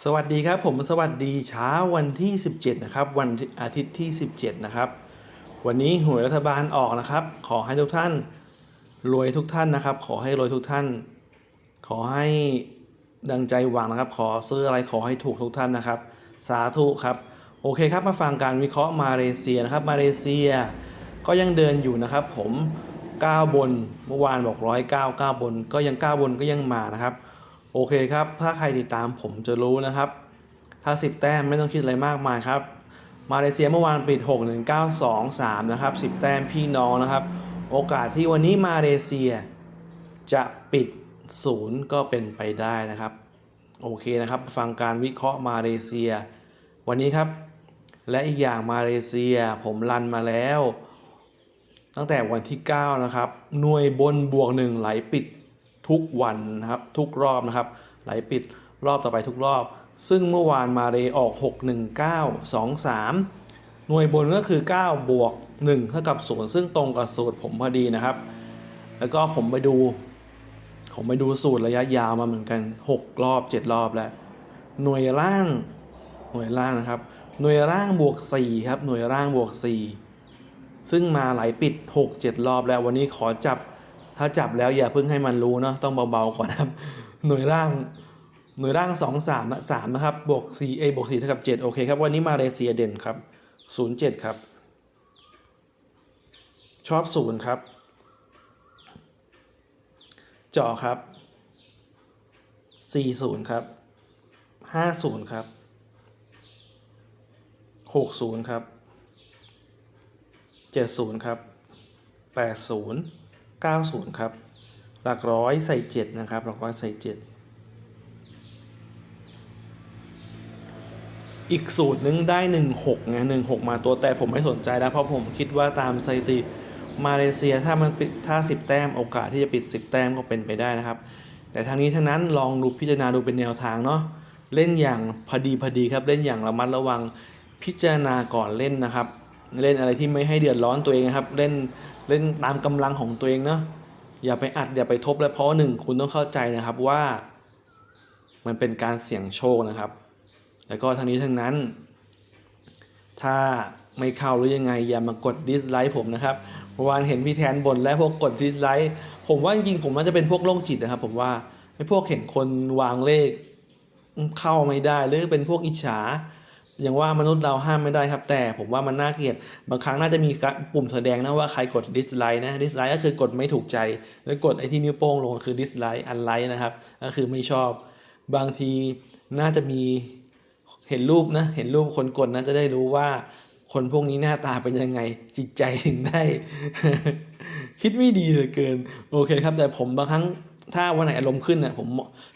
สวัสดีครับผมสวัสดีเช้าวันที่ 17 นะครับ วันอาทิตย์ที่ 17 นะครับ วันนี้หวยรัฐบาลออกนะครับ ขอให้ทุกท่านรวยทุกท่านนะครับ ขอให้รวยทุกท่าน ขอให้ดังใจหวังนะครับ ขอซื้ออะไรขอให้ถูกทุกท่านนะครับ สาธุครับ โอเคครับมาฟังการวิเคราะห์มาเลเซียนะครับมาเลเซีย ก็ยังเดินอยู่นะครับ ผม9บนเมื่อวานบอก109 9บน ก็ยัง9บนก็ยังมานะครับ โอเคครับ ถ้าใครติดตามผมจะรู้นะครับ ถ้า 10 แต้มไม่ต้องคิดอะไรมากมายครับ มาเลเซียเมื่อวานปิด 6 1 9 2 3 นะครับ 10 แต้มพี่น้องนะครับ โอกาสที่วันนี้มาเลเซียจะปิดศูนย์ก็เป็นไปได้นะครับ โอเคนะครับ ฟังการวิเคราะห์มาเลเซีย วันนี้ครับ และอีกอย่างมาเลเซียผมรันมาแล้ว ตั้งแต่วันที่ 9 นะครับ หน่วยบนบวกหนึ่งไหลปิด ทุกวันนะครับทุกรอบนะครับ ไหลปิดรอบต่อไปทุกรอบ ซึ่งเมื่อวานมาเลยออก 6 1 9 2 3 หน่วยบนก็คือ 9 บวก 1 เท่ากับ 0 ซึ่งตรงกับสูตรผมพอดีนะครับ แล้วก็ผมไปดู ผมไปดูสูตรระยะยาวมาเหมือนกัน 6 รอบ 7 รอบแล้ว หน่วยล่าง หน่วยล่างนะครับ หน่วยล่างบวก 4 ครับ หน่วยล่างบวก 4 ซึ่งมาไหลปิด 6 7 รอบแล้ววันนี้ขอจับ ถ้าจับแล้วอย่าเพิ่งให้มันรู้เนาะต้องเบาๆก่อนนะครับ หน่วยร่างหน่วยร่าง2 3นะ3นะครับบวก4 a บวก4เท่ากับ7โอเคครับวันนี้มาเลเซียเด่นครับ 07 ครับ ชอบ 0 ครับเจาะครับ 40 ครับ 50 ครับ 60 ครับ 70 ครับ 80 90 ครับ หลักร้อยใส่ 7 นะครับ หลักร้อยใส่ 7 อีกสูตรหนึงได้ 16ไง16 มาตัวแต่ผมไม่สนใจแล้ว เพราะผมคิดว่าตามสถิติมาเลเซียถ้ามันปิดถ้า 10 แต้มโอกาสที่จะปิด 10 แต้มก็เป็นไปได้นะครับ แต่ทางนี้ทั้งนั้นลองดูพิจารณาดูเป็นแนวทางเนาะเล่นอย่างพอดีพอดีครับเล่นอย่างระมัดระวังพิจารณาก่อนเล่นนะครับ เล่นอะไรที่ไม่ให้เดือดร้อนตัวเองครับ เล่น เล่นตามกำลังของตัวเองเนาะอย่าไปอัดอย่าไปทบเลยเพราะว่าหนึ่งคุณต้องเข้าใจนะครับว่า มันเป็นการเสี่ยงโชคนะครับ แล้วก็ทั้งนี้ทั้งนั้น ถ้าไม่เข้าหรือยังไง อย่ามากดดิสไลค์ผมนะครับเมื่อวานเห็นพี่แทนบ่นและพวกกดดิสไลค์ผมว่าจริงผมน่าจะเป็นพวกโรคจิตนะครับ ผมว่าไอ้พวกเห็นคนวางเลขเข้าไม่ได้หรือเป็นพวกอิจฉา ย่างว่ามนุษย์เราห้ามไม่ได้ครับ แต่ผมว่ามันน่าเกลียด บางครั้งน่าจะมีปุ่มแสดงนะว่าใครกดดิสไลค์นะดิสไลค์ก็คือกดไม่ถูกใจ แล้วกดไอ้ที่นิ้วโป้งลงคือดิสไลค์อันไลค์นะครับ ก็คือไม่ชอบ บางทีน่าจะมีเห็นรูปนะ เห็นรูปคนกดนะจะได้รู้ว่าคนพวกนี้หน้าตาเป็นยังไง จิตใจถึงได้ คิดไม่ดีเหลือเกิน โอเคครับ แต่ผมบางครั้งถ้าวันไหนอารมณ์ขึ้นน่ะผม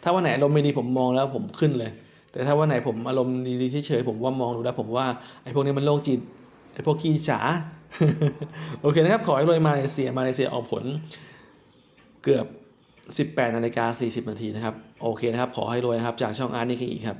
ถ้าวันไหนอารมณ์ไม่ดีผมมองแล้วผมขึ้นเลย แต่ถ้าวันไหนผมอารมณ์ดีๆเฉยๆผมว่ามองดูแล้วผมว่าไอ้พวกนี้มันโรคจิตไอ้พวกขี้ฉาโอเคนะครับ ขอให้รวยมาเลเซียมาเลเซียออกผลเกือบ 18นาฬิกา40นาทีนะครับ โอเคนะครับ ขอให้รวยนะครับ จากช่องอาร์ตนี่คืออีกครับ